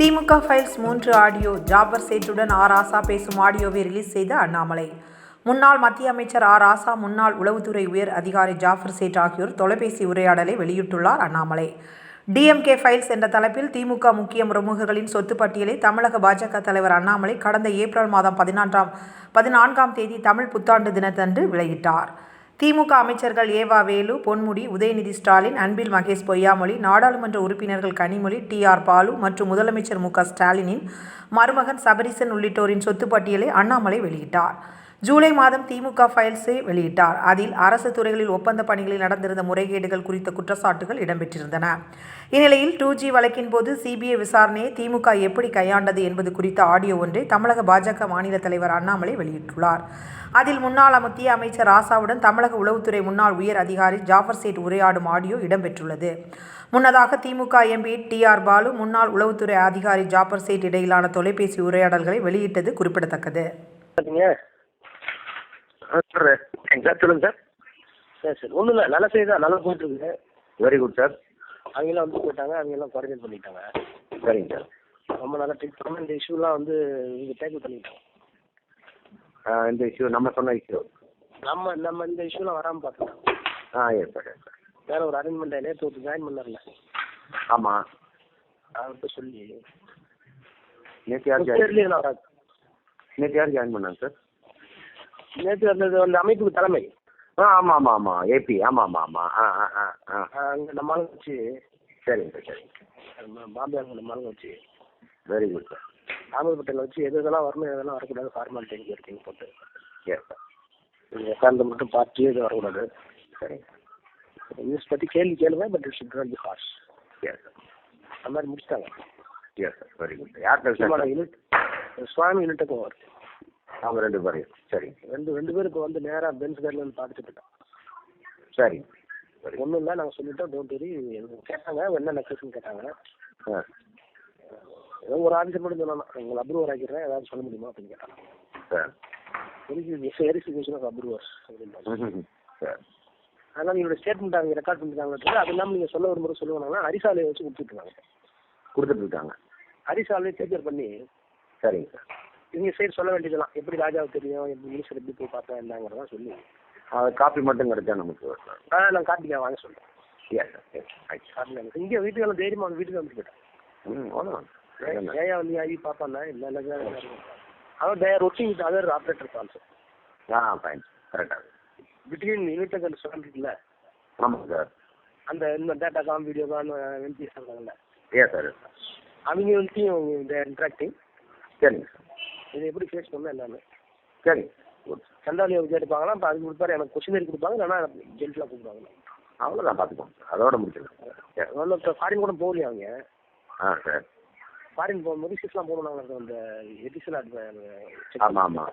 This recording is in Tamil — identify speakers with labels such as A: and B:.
A: திமுக ஃபைல்ஸ் மூன்று ஆடியோ. ஜாபர் சேட்டுடன் ஆர் ஆசா பேசும் ஆடியோவை ரிலீஸ் செய்த அண்ணாமலை. முன்னாள் மத்திய அமைச்சர் ஆர் ஆசா முன்னாள் உளவுத்துறை உயர் அதிகாரி ஜாஃபர் சேட் ஆகியோர் தொலைபேசி உரையாடலை வெளியிட்டுள்ளார் அண்ணாமலை. டிஎம்கே ஃபைல்ஸ் என்ற தலைப்பில் திமுக முக்கிய பிரமுகர்களின் சொத்து பட்டியலை தமிழக பாஜக தலைவர் அண்ணாமலை கடந்த ஏப்ரல் மாதம் பதினான்காம் பதினான்காம் தேதி தமிழ் புத்தாண்டு தினத்தன்று வெளியிட்டார். திமுக அமைச்சர்கள் ஏவா வேலு பொன்முடி உதயநிதி ஸ்டாலின் அன்பில் மகேஷ் பொய்யாமொழி நாடாளுமன்ற உறுப்பினர்கள் கனிமொழி டி ஆர் பாலு மற்றும் முதலமைச்சர் மு க ஸ்டாலினின் மருமகன் சபரிசன் உள்ளிட்டோரின் சொத்து பட்டியலை அண்ணாமலை வெளியிட்டார். ஜூலை மாதம் திமுக ஃபைல்ஸை வெளியிட்டார். அதில் அரசு துறைகளில் ஒப்பந்த பணிகளில் நடந்திருந்த முறைகேடுகள் குறித்த குற்றச்சாட்டுகள் இடம்பெற்றிருந்தன. இந்நிலையில் டூ ஜி வழக்கின் போது சிபிஐ விசாரணையை திமுக எப்படி கையாண்டது என்பது குறித்த ஆடியோ ஒன்றை தமிழக பாஜக மாநில தலைவர் அண்ணாமலை வெளியிட்டுள்ளார். அதில் முன்னாள் மத்திய அமைச்சர் ராசாவுடன் தமிழக உளவுத்துறை முன்னாள் உயர் அதிகாரி ஜாஃபர் சேட் உரையாடும் ஆடியோ இடம்பெற்றுள்ளது. முன்னதாக DMK MP T R Baalu முன்னாள் உளவுத்துறை அதிகாரி ஜாஃபர் சேட் இடையிலான தொலைபேசி உரையாடல்களை வெளியிட்டது குறிப்பிடத்தக்கது.
B: சார் சார் சொல்லுங்கள் சார்.
C: சரி சரி ஒன்றும் இல்லை. நல்ல செய்தி தான் நல்லா போயிட்டு இருக்குது
B: வெரி குட் சார்
C: அவங்கெல்லாம் வந்து போயிட்டாங்க. அவங்க எல்லாம் குவாரண்டைன் பண்ணிட்டாங்க
B: சரிங்க சார்
C: ரொம்ப நல்லா ட்ரீட் பண்ணாமல் இந்த இஷ்யூலாம் வந்து இங்கே டேக்கிள் பண்ணிட்டாங்க.
B: இந்த இஷ்யூ நம்ம சொன்ன இஷ்யூ
C: நம்ம நம்ம இந்த இஷ்யூலாம் வராமல் பார்த்துட்டோம்
B: ah yes sir yes sir
C: வேற ஒரு அரேஞ்ச்மெண்ட் நேற்று ஒருத்தர் ஜாயின் பண்ணார்ல
B: ஆமாம்
C: அவர்கிட்ட சொல்லி.
B: நேற்று யார் ஜாயின் நேற்று யார் ஜாயின் பண்ணாங்க சார்
C: நேற்று அந்த அந்த அமைப்புக்கு தலைமை.
B: ஆ ஆமாம் ஆமாம் ஆமாம் ஏபி ஆமாம் ஆமாம் ஆமாம் ஆ ஆ ஆ ஆ.
C: அங்கே நம்ம ஆளுங்க வச்சு.
B: சரிங்க சார் சரிங்க
C: பாம்பே அங்கே நம்ம ஆளுங்க வச்சு.
B: வெரி குட் சார்
C: ராமபேட்டையில் வச்சு எது எதெல்லாம் வரணும் எதெல்லாம் வரக்கூடாது ஃபார்மாலிட்டி எங்கே இருக்கீங்க போட்டு.
B: எஸ் சார்
C: நீங்கள் உட்காந்து மட்டும் பார்த்து இது வரக்கூடாது.
B: சரிங்க
C: நியூஸ் பற்றி கேள்வி கேளுங்க but it should not be harsh
B: yes sir
C: அந்த மாதிரி முடிச்சிட்டாங்க.
B: எஸ் சார் வெரி குட் யார்
C: சும்மா யூனிட் சுவாமி யூனிட்டுக்கு வரும்
B: அவங்க ரெண்டு பேரையும். சரிங்க
C: ரெண்டு ரெண்டு பேருக்கு வந்து நேராக பென்ஸ் கார்டில் வந்து பார்த்துட்டு
B: சரிங்க சரி.
C: ஒன்றும் இல்லை நாங்கள் சொல்லிட்டோம் டோன்ட் வெரி கேட்டாங்க என்ன நெக்லஸ்னு கேட்டாங்க. ஏதோ ஒரு ஆன்சர் மட்டும் சொல்லணும் உங்களை அப்ரூவர் ஆக்கிடுறேன் ஏதாவது சொல்ல முடியுமா அப்படின்னு கேட்டாங்க.
B: சார்.
C: ஆஃப் அப்ரூவர்ஸ் அப்படின்னு
B: சார்.
C: அதனால் நீங்களோட ஸ்டேட்மெண்ட் அவங்க ரெக்கார்ட் பண்ணிட்டாங்க அது இல்லாமல் நீங்கள் சொல்ல ஒரு முறை சொல்லுவாங்கன்னா அரிசாலையை வச்சு கொடுத்துட்ருக்காங்க
B: கொடுத்துட்டு இருக்காங்க.
C: அரிசாலையை டேக்கர் பண்ணி
B: சரிங்க சார்.
C: இவங்க சைடு சொல்ல வேண்டியதெல்லாம். எப்படி ராஜாவுக்கு தெரியும்? எப்படி மினிஸ்டர் எப்படி போய் பார்த்தேன் என்னங்கிறதா சொல்லி.
B: அது காப்பி மட்டும் கிடைச்சா நமக்கு
C: ஆ நான் காட்டிக்க வாங்க சொல்கிறேன் இங்கே வீட்டுக்கு எல்லாம் தைரியமாக வந்து வீட்டுக்கு வந்து போயிட்டேன். ஏயா நீ ஆகி பார்ப்பானா இல்லை இல்லை அவன் there working with other operators also
B: ah fine கரெக்டாக
C: பிட்வீன் யூனிட் அண்ட் சொல்லிட்டுல
B: ஆமாம் சார்
C: அந்த இந்த data com video com MPs இருக்காங்கல்ல?
B: எஸ் சார்
C: அவங்க வந்துட்டையும் தேர் இன்ட்ராக்டிங்
B: சரிங்க சார்
C: இதை எப்படி ஃபேஸ் எல்லாமே
B: சரிங்க குட்
C: சண்டாலியை கேட்டுப்பாங்கன்னா இப்போ அதுக்கு கொடுப்பாரு எனக்கு கொஸ்டின் கொடுப்பாங்க இல்லைன்னா ஜென்டலாக கொடுப்பாங்க.
B: அவ்வளோதான் பார்த்துக்கோங்க சார் அதோட முடிச்சிடலாம். சார்.
C: ஃபாரின் கூட போகலையா அவங்க
B: ஆ சார்.
C: ஃபாரின் போகும்போது சிஸ்லாம் போகணும் அந்த எடிஷன்
B: ஆமாம் ஆமாம்